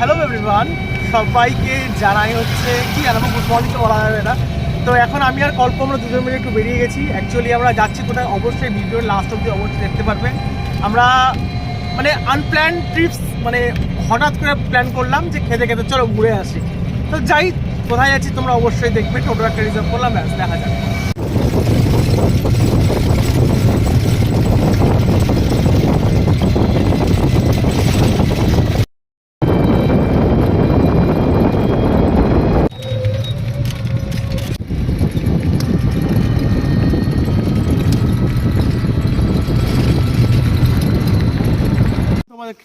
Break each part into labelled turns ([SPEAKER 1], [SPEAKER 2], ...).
[SPEAKER 1] Hello everyone সবাইকে জানাই হচ্ছে কি জানাব গুড মর্নিং তো বলা যাবে না। তো এখন আমি আর কল্প, আমরা দুজন মিলে একটু বেরিয়ে গেছি। অ্যাকচুয়ালি আমরা যাচ্ছি কোথায়? অবশ্যই ভিডিওর লাস্ট অব্দি অবশ্যই দেখতে পারবেন আমরা মানে আনপ্ল্যান ট্রিপস মানে হঠাৎ করে প্ল্যান করলাম যে খেতে খেতে চলো ঘুরে আসি। তো যাই, কোথায় যাচ্ছি তোমরা অবশ্যই দেখবে। টোটো একটা রিজার্ভ করলাম, ব্যাস, দেখা যাক।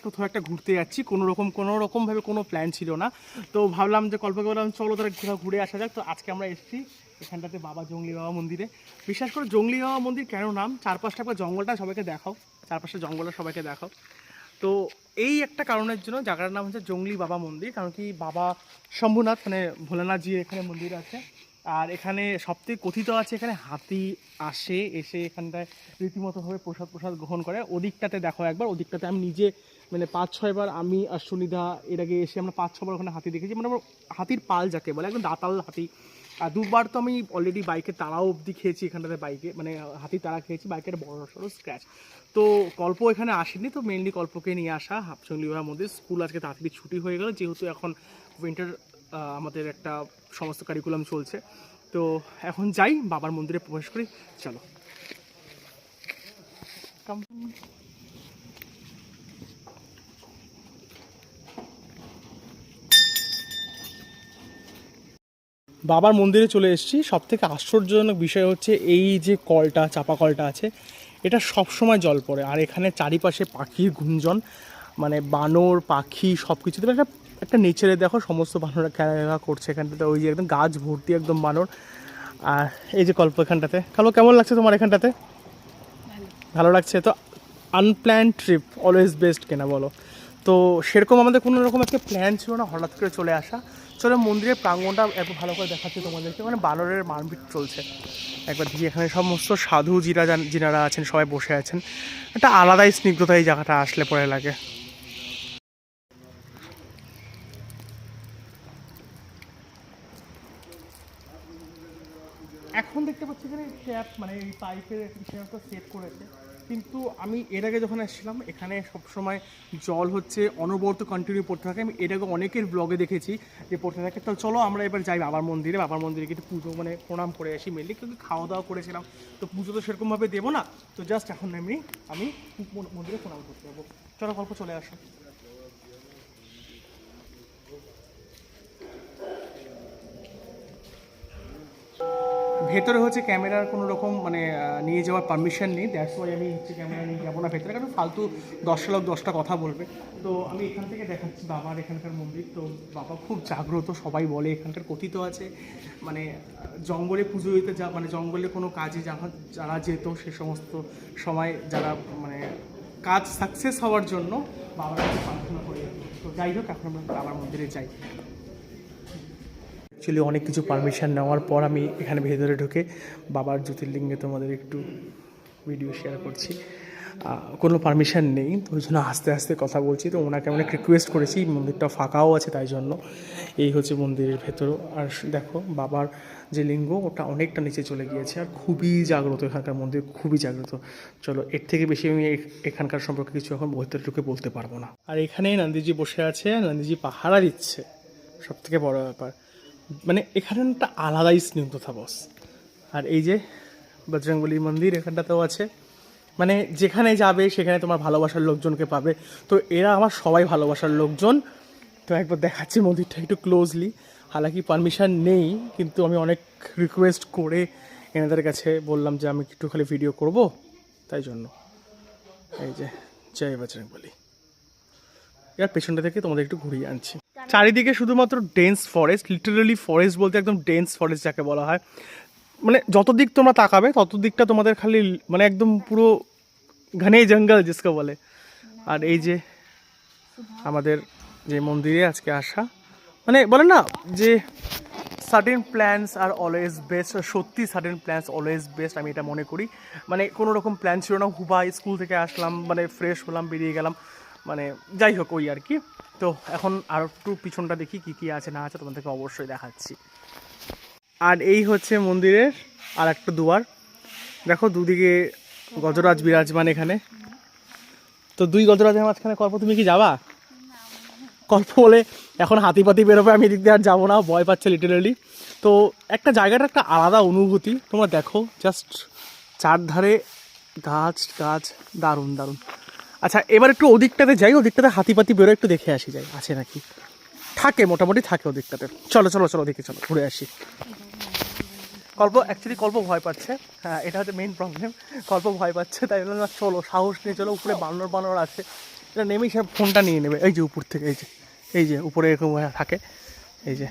[SPEAKER 1] কোথাও একটা ঘুরতে যাচ্ছি, কোনো রকম, কোনো রকমভাবে কোনো প্ল্যান ছিল না। তো ভাবলাম যে কল্পকে বললাম, চলো তারা কোথাও ঘুরে আসা যাক। তো আজকে আমরা এসেছি এখানটাতে বাবা জঙ্গলি বাবা মন্দিরে। বিশেষ করে, জঙ্গলি বাবা মন্দির কেন নাম? চারপাশটা একবার জঙ্গলটা সবাইকে দেখাও। চারপাশে জঙ্গলটা সবাইকে দেখাও। তো এই একটা কারণের জন্য জায়গাটার নাম হচ্ছে জঙ্গলি বাবা মন্দির, কারণ কি বাবা শম্ভুনাথ মানে ভোলানাথজির এখানে মন্দির আছে। আর এখানে সবথেকে কথিত আছে এখানে হাতি আসে, এসে এখানটায় রীতিমতোভাবে প্রসাদ প্রসাদ গ্রহণ করে। ওদিকটাতে দেখো একবার, ওদিকটাতে আমি নিজে মানে পাঁচ ছয়বার আমি আর সুনিধা এর আগে এসে আমরা পাঁচ, ছবার ওখানে হাতি দেখেছি। মানে হাতির পাল যাকে বলে, একদম দাতাল হাতি। আর দুবার তো আমি অলরেডি বাইকে তারাও অবধি খেয়েছি এখানটাতে বাইকে মানে হাতি তারা খেয়েছি বাইকের বড় সড়ো স্ক্র্যাচ তো কল্প এখানে আসেনি, তো মেনলি কল্পকে নিয়ে আসা হাফচঙ্গলি বিবাহের মধ্যে। স্কুল আজকে তাড়াতাড়ি ছুটি হয়ে গেল, যেহেতু এখন উইন্টার আমাদের একটা সমস্ত কারিকুলাম চলছে। তো এখন যাই, বাবার মন্দিরে প্রবেশ করি, চলো। বাবার মন্দিরে চলে এসেছি। সব থেকে আশ্চর্যজনক বিষয় হচ্ছে, এই যে কলটা, চাপা কলটা আছে, এটা সব সময় জল পড়ে। আর এখানে চারিপাশে পাখির গুঞ্জন মানে বানর, পাখি সব কিছুতে একটা একটা নেচারে দেখো, সমস্ত বানররা খেলাধুলা করছে এখানটাতে। ওই যে একদম গাছ ভর্তি একদম বানর। আর এই যে কল্প এখানটাতে। কালো, কেমন লাগছে তোমার এখানটাতে? ভালো লাগছে। তো আনপ্ল্যান ট্রিপ অলওয়েজ বেস্ট কেনা বলো। তো সেরকম আমাদের কোনো রকম একটা প্ল্যান ছিল না, হঠাৎ করে চলে আসা। চলো মন্দিরের প্রাঙ্গণটা এত ভালো করে দেখাচ্ছি তোমাদেরকে। মানে বানরের মারপিট চলছে। একবার দেখি এখানে সমস্ত সাধু জিরা যান- যিনারা আছেন, সবাই বসে আছেন। একটা আলাদাই স্নিগ্ধতা এই জায়গাটা আসলে পরে লাগে এখন দেখতে পাচ্ছি এখানে ট্যাপ মানে এই পাইপের একটা সেট করেছে। কিন্তু আমি এর আগে যখন আসছিলাম, এখানে সবসময় জল হচ্ছে অনবরত কন্টিনিউ পড়তে থাকে। আমি এর আগে অনেকের ব্লগে দেখেছি যে পড়তে থাকে। তো চলো আমরা এবার যাই বাবার মন্দিরে। বাবার মন্দিরে কিন্তু পুজো মানে প্রণাম করে আসি মেনলি কিন্তু খাওয়া দাওয়া করেছিলাম? তো পুজো তো সেরকমভাবে দেবো না। তো জাস্ট এখন এমনি আমি মন্দিরে প্রণাম করতে যাব। চলো গল্প চলে আসো। ভেতরে হচ্ছে ক্যামেরার কোনো রকম মানে নিয়ে যাওয়ার পারমিশন নেই। দ্যাটস ওয়াই আমি হচ্ছে ক্যামেরা নিয়ে যাব না ভেতরে। কারণ ফালতু দশটা লোক দশটা কথা বলবে। তো আমি এখান থেকে দেখাচ্ছি বাবার এখানকার মন্দির। তো বাবা খুব জাগ্রত, সবাই বলে এখানকার কথিত আছে। মানে জঙ্গলে পুজো দিতে যা মানে জঙ্গলে কোনো কাজে যখন যারা যেত সে সমস্ত সময় যারা মানে কাজ সাকসেস হওয়ার জন্য বাবার কাছে প্রার্থনা করে। তো যাই হোক, এখন আমরা বাবার মন্দিরে যাই। অ্যাকচুয়ালি অনেক কিছু পারমিশন নেওয়ার পর আমি এখানে ভেতরে ঢুকে বাবার জ্যোতির্লিঙ্গে তোমাদের একটু ভিডিও শেয়ার করছি। কোনো পারমিশন নেই, তো ওই জন্য আস্তে আস্তে কথা বলছি। তো ওনাকে অনেক রিকোয়েস্ট করেছি, মন্দিরটা ফাঁকাও আছে তাই জন্য। এই হচ্ছে মন্দিরের ভেতরও আর দেখো, বাবার যে লিঙ্গ, ওটা অনেকটা নিচে চলে গিয়েছে। আর খুবই জাগ্রত এখানকার মন্দির, খুবই জাগ্রত। চলো, এর থেকে বেশি আমি এখানকার সম্পর্কে কিছু এখন ভেতরে ঢুকে বলতে পারব না। আর এখানে নন্দীজি বসে আছে, নন্দীজি পাহারা দিচ্ছে। সব থেকে বড় ব্যাপার। মানে এখানে একটা আলাদাই স্নিগ্ধতা বস আর এই যে বজরংবলী মন্দির এখানটাতেও আছে। মানে যেখানে যাবে, সেখানে তোমার ভালোবাসার লোকজনকে পাবে। তো এরা আমার সবাই ভালোবাসার লোকজন। তো একবার দেখাচ্ছি মন্দিরটা একটু ক্লোজলি হালাকি পারমিশন নেই, কিন্তু আমি অনেক রিকোয়েস্ট করে এনাদের কাছে বললাম যে আমি একটু খালি ভিডিও করব। তাই জন্য। এই যে, জয় বজরংবলী। এবার পেছনটা থেকে তোমাদের একটু ঘুরিয়ে আনছি। চারিদিকে শুধুমাত্র ডেন্স ফরেস্ট লিটারালি ফরেস্ট বলতে একদম ডেন্স ফরেস্ট যাকে বলা হয়। মানে যত দিক তোমরা তাকাবে, তত দিকটা তোমাদের খালি মানে একদম পুরো ঘনে জঙ্গল জিসকে বলে। আর এই যে আমাদের যে মন্দিরে আজকে আসা মানে বলে না যে সার্টেন প্ল্যান্স আর অলওয়েজ বেস্ট সত্যি সার্টেন প্ল্যান্স অলওয়েজ বেস্ট আমি এটা মনে করি। মানে কোনো রকম প্ল্যান ছিল না, হুবাই স্কুল থেকে আসলাম মানে ফ্রেশ হলাম, বেরিয়ে গেলাম। মানে যাই হোক ওই আর কি। তো এখন আর একটু পিছনটা দেখি কি কি আছে, না আছে তোমাদেরকে অবশ্যই দেখাচ্ছি। আর এই হচ্ছে মন্দিরের আর একটা দুয়ার। দেখো দুদিকে গজরাজ বিরাজমান এখানে। তো দুই গজরাজের মাঝখানে কল্প, তুমি কি যাবা? কল্প বলে এখন হাতি পাতি বেরোবে, আমি এদিক দিয়ে আর যাব না, ভয় পাচ্ছে লিটারেলি তো একটা জায়গাটা একটা আলাদা অনুভূতি, তোমরা দেখো জাস্ট চারধারে গাছ গাছ, দারুণ দারুণ। আচ্ছা এবার একটু ওদিকটাতে যাই, ওদিকটাতে হাতি পাতি বেরো একটু দেখে আসি যাই, আছে নাকি? থাকে, মোটামুটি থাকে ওদিকটাতে। চলো চলো চলো, ওদিকে চলো, ঘুরে আসি। কল্প অ্যাকচুয়ালি কল্প ভয় পাচ্ছে। হ্যাঁ এটা হচ্ছে মেইন প্রবলেম কল্প ভয় পাচ্ছে, তাই বললাম না, চলো, সাহস নিয়ে চলো, উপরে বানর বানর আছে। এটা নেমেই সে ফোনটা নিয়ে নেবে। এই যে উপর থেকে, এই যে এই যে, উপরে এরকম হয়ে, থাকে। এই যে।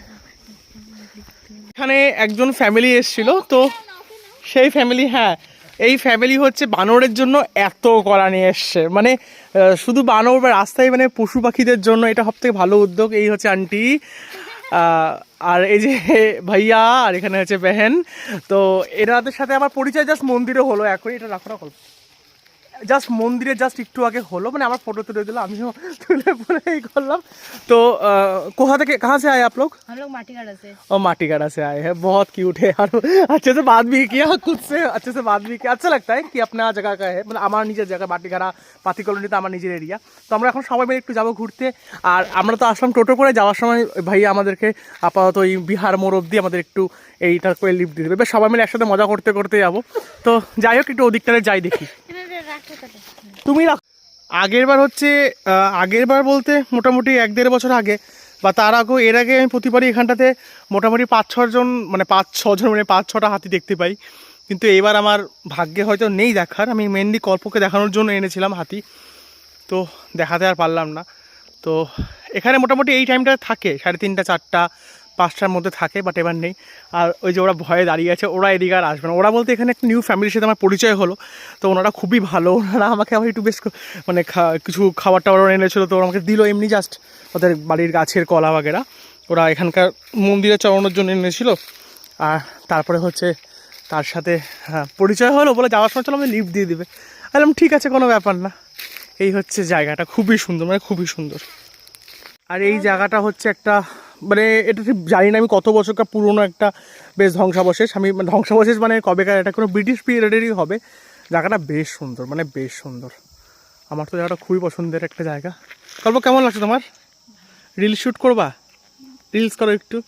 [SPEAKER 1] এখানে একজন ফ্যামিলি এসেছিল, তো সেই ফ্যামিলি হ্যাঁ এই ফ্যামিলি হচ্ছে বানরের জন্য এত করা নিয়ে এসছে। মানে শুধু বানর বা রাস্তায় মানে পশু পাখিদের জন্য এটা সব থেকে ভালো উদ্যোগ, এই হচ্ছে আন্টি। আর এই যে ভাইয়া, আর এখানে হচ্ছে বেহেন। তো এনাদের সাথে আমার পরিচয় জাস্ট মন্দিরও হলো এখন এটা রাখো না জাস্ট মন্দিরে জাস্ট একটু আগে হলো মানে আমার ফটো তুলে দিল আমিও তুলে পরে এই করলাম তো আহ, কোথা থেকে कहाँ से आए आप लोग
[SPEAKER 2] हम लोग माटी गाड़ा से
[SPEAKER 1] और माटीगढ़ा से आए हैं बहुत क्यूट है यार अच्छे से बात भी किया खुद से अच्छे से बात भी किया अच्छा लगता है कि अपना जगह का है মানে আমার নিজের জায়গা মাটিগাড়া পাতি কলোনি তো আমার নিজের এরিয়া তো আমরা এখন সবাই মিলে একটু যাবো ঘুরতে আর আমরা তো আসলাম টোটো করে যাওয়ার সময় ভাইয়া আমাদেরকে আপাতত এই বিহার মোড় অব্দি আমাদের একটু এইটা করে লিফট দিয়ে দেবে বেশ সবাই মিলে একসাথে মজা করতে করতে যাবো তো যাই হোক একটু ওদিকটাতে যাই দেখি তুমি রাখ আগের বার হচ্ছে আগের বার বলতে মোটামুটি এক দেড় বছর আগে, বা তার আগেও এর আগে আমি প্রতিবারই এখানটাতে মোটামুটি পাঁচ ছজন মানে পাঁচ ছজন মানে পাঁচ, ছটা হাতি দেখতে পাই। কিন্তু এবার আমার ভাগ্যে হয়তো নেই দেখার। আমি মেনলি কল্পকে দেখানোর জন্য এনেছিলাম হাতি। তো দেখাতে আর পারলাম না। তো এখানে মোটামুটি এই টাইমটা থাকে, সাড়ে তিনটা, চারটা। পাঁচটার মধ্যে থাকে বাট এবার নেই। আর ওই যে ওরা ভয়ে দাঁড়িয়ে আছে, ওরা এদিকে আর আসবে না। ওরা বলতে এখানে একটা নিউ ফ্যামিলির সাথে আমার পরিচয় হলো। তো ওনারা খুবই ভালো। ওনারা আমাকে আবার একটু বেশ মানে কিছু খাবার টাবার এনেছিলো, তো ওরা আমাকে দিল এমনি জাস্ট ওদের বাড়ির গাছের কলা বাগেরা। ওরা এখানকার মন্দিরে চড়ানোর জন্য এনেছিল। আর তারপরে হচ্ছে তার সাথে হ্যাঁ পরিচয় হলো বলে যাওয়ার সময় চলো আমি লিফট দিয়ে দিবে। বললাম, ঠিক আছে, কোনো ব্যাপার না। এই হচ্ছে জায়গাটা। খুবই সুন্দর মানে খুবই সুন্দর। আর এই জায়গাটা হচ্ছে একটা মানে এটা ঠিক জানি না, আমি কত বছরকার পুরনো একটা বেশ ধ্বংসাবশেষ। আমি মানে ধ্বংসাবশেষ মানে কবেকার, এটা কোনো ব্রিটিশ পিরিয়ডেরই হবে। জায়গাটা বেশ সুন্দর মানে বেশ সুন্দর। আমার তো জায়গাটা খুবই পছন্দের একটা জায়গা। গল্প কেমন লাগছে তোমার? রিল শ্যুট করবা? রিলস করো একটু।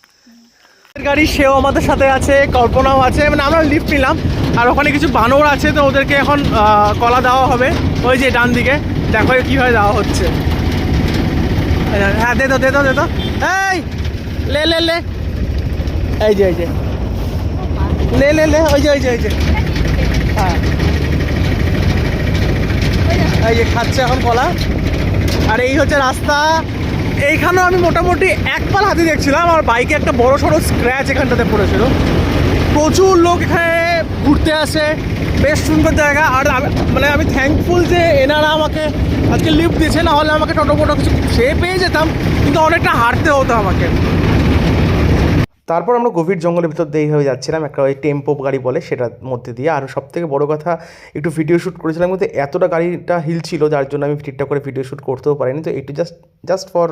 [SPEAKER 1] গাড়ি, সেও আমাদের সাথে আছে, কল্পনাও আছে। মানে আমরা লিফট নিলাম। আর ওখানে কিছু বানর আছে, তো ওদেরকে এখন কলা দেওয়া হবে। ওই যে ডান দিকে দেখো কীভাবে দেওয়া হচ্ছে। হ্যাঁ দে দাও দে দাও দে দাও এই! লে লে লে। এই যে এই যে। লে লে লে, ওই যে ওই যে ওই যে। হ্যাঁ। এই যে, খাচ্ছে এখন কলা। আর এই হচ্ছে রাস্তা। এইখানেও আমি মোটামুটি এক পাল হাতি দেখছিলাম, আর বাইকে একটা বড় সড়ো স্ক্র্যাচ এখানটাতে পড়েছিল। প্রচুর লোক এখানে ঘুরতে আসে। বেশ সুন্দর জায়গা। আর মানে আমি থ্যাঙ্কফুল যে এনারা আমাকে আজকে লিফ্ট দিয়েছে, না হলে আমাকে টোটো ফোটো কিছু সে পেয়ে যেতাম, কিন্তু অনেকটা হাঁটতে হতো আমাকে।
[SPEAKER 3] তারপর আমরা গভীর জঙ্গলের ভিতর দিয়ে হয়ে যাচ্ছিলাম, একটা ওই টেম্পো গাড়ি বলে সেটার মধ্যে দিয়ে। আর সব থেকে বড় কথা, একটু ভিডিও শ্যুট করেছিলাম কিন্তু এতটা গাড়িটা হিল ছিল যার জন্য আমি ঠিকঠাক করে ভিডিও শ্যুট করতেও পারিনি। তো একটু just just for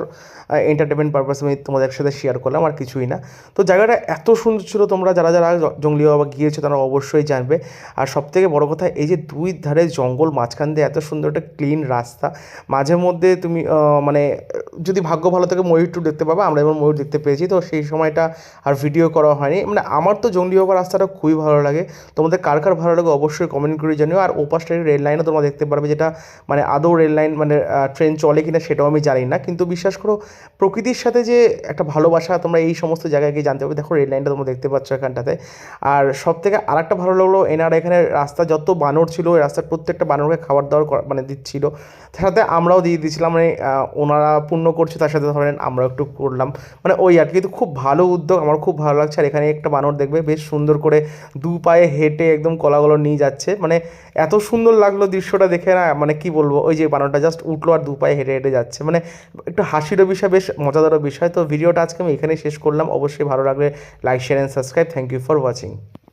[SPEAKER 3] entertainment purpose আমি তোমাদের সাথে শেয়ার করলাম, আর কিছুই না। তো জায়গাটা এত সুন্দর ছিল, তোমরা যারা যারা জঙ্গলি বাবা গিয়েছো তারা অবশ্যই জানবে। আর সব থেকে বড় কথা, এই যে দুই ধারে জঙ্গল, মাঝখান দিয়ে এত সুন্দর একটা ক্লিন রাস্তা, মাঝে মধ্যে তুমি মানে যদি ভাগ্য ভালো থাকে ময়ূর টু দেখতে পাবে, আমরা এবার ময়ূর দেখতে পেয়েছি। তো সেই সময়টা আর ভিডিও করা হয়নি। মানে আমার তো জঙ্গলি বাবা রাস্তাটা খুবই ভালো লাগে। তোমাদের কার কার ভালো লাগে অবশ্যই কমেন্ট করে জানিও। আর ওপাশটা রেল লাইনও তোমরা দেখতে পারবে যেটা মানে আদৌ রেল লাইন মানে ট্রেন চলে কিনা সেটাও আমি জানি না। কিন্তু বিশ্বাস করো, প্রকৃতির সাথে যে একটা ভালোবাসা তোমরা এই সমস্ত জায়গায় গিয়ে জানতে পারবে। দেখো রেল লাইনটা তোমরা দেখতে পাচ্ছ এখানটাতে। আর সব থেকে আর একটা ভালো লাগল, এনারা এখানে রাস্তা যত বানর ছিল, ওই রাস্তার প্রত্যেকটা বানরকে খাবার দাবার মানে দিচ্ছিল। তার সাথে আমরাও দিয়ে দিয়েছিলাম মানে ওনারা পূর্ণ করছে, তার সাথে ধরেন আমরাও একটু করলাম। মানে ওই আর কি, কিন্তু খুব ভালো উদ্যোগ আমার খুব ভালো লাগছে। আর এখানে একটা বানর দেখবে, বেশ সুন্দর করে দু পায়ে হেঁটে একদম কলাগুলো নিয়ে যাচ্ছে। মানে এত সুন্দর লাগল দৃশ্যটা দেখে না মানে কি বলব, ওই যে বানরটা জাস্ট উঠল আর দু পায়ে হেঁটে হেঁটে যাচ্ছে। মানে একটু হাসিরও বিষয়, বেশ মজাদারও বিষয়। তো ভিডিওটা আজকে আমি এখানেই শেষ করলাম। অবশ্যই ভালো লাগলে like share and subscribe thank you for watching